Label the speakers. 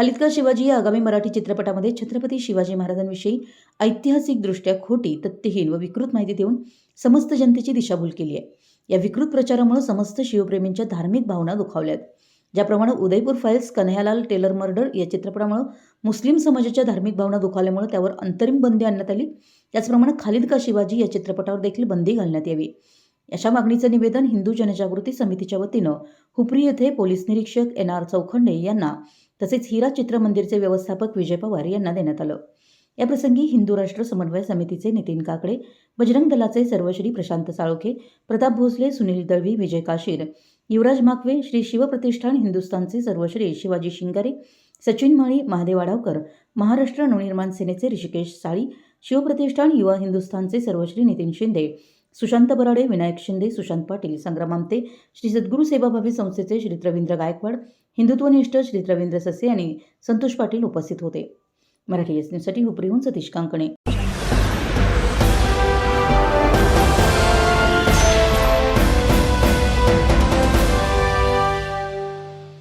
Speaker 1: खालिदका शिवाजी या आगामी मराठी चित्रपटामध्ये छत्रपती शिवाजी महाराजांविषयी ऐतिहासिकदृष्ट्या खोटी तथ्यहीन व विकृत माहिती देऊन समस्त जनतेची दिशाभूल केली आहे. या विकृत प्रचारामुळे समस्त शिवप्रेमींच्या धार्मिक भावना दुखावल्यात. ज्याप्रमाणे Udaipur files Kanhaiyalal tailor murder या चित्रपटामुळे मुस्लिम समाजाच्या धार्मिक भावना दुखावल्यामुळे त्यावर अंतरिम बंदी आणण्यात आली. त्याचप्रमाणे खालिद का शिवाजी या चित्रपटावर देखील बंदी घालण्यात यावी. अशा मागणीचं निवेदन हिंदू जनजागृती समितीच्या वतीनं हुपरी येथे पोलीस निरीक्षक एन आर चौखंडे यांना तसेच हिरा चित्रमंदिरचे व्यवस्थापक विजय पवार यांना देण्यात आलं. याप्रसंगी हिंदू राष्ट्र समन्वय समितीचे नितीन काकडे बजरंग दलाचे सर्वश्री प्रशांत साळोखे प्रताप भोसले सुनील दळवी विजय काशीर युवराज माकवे श्री शिवप्रतिष्ठान हिंदुस्थानचे सर्वश्री शिवाजी शिंगारे सचिन माळी महादेव आडावकर महाराष्ट्र नवनिर्माण सेनेचे ऋषिकेश साळी शिवप्रतिष्ठान युवा हिंदुस्थानचे सर्वश्री नितीन शिंदे सुशांत बराडे विनायक शिंदे सुशांत पाटील संग्राम आमते श्री सद्गुरू सेवाभावी संस्थेचे श्री रवींद्र गायकवाड हिंदुत्वनिष्ठ श्री रवींद्र ससे आणि संतोष पाटील उपस्थित होते. मराठी एस न्यूजसाठी हुपरीहून सतीश कांकणे.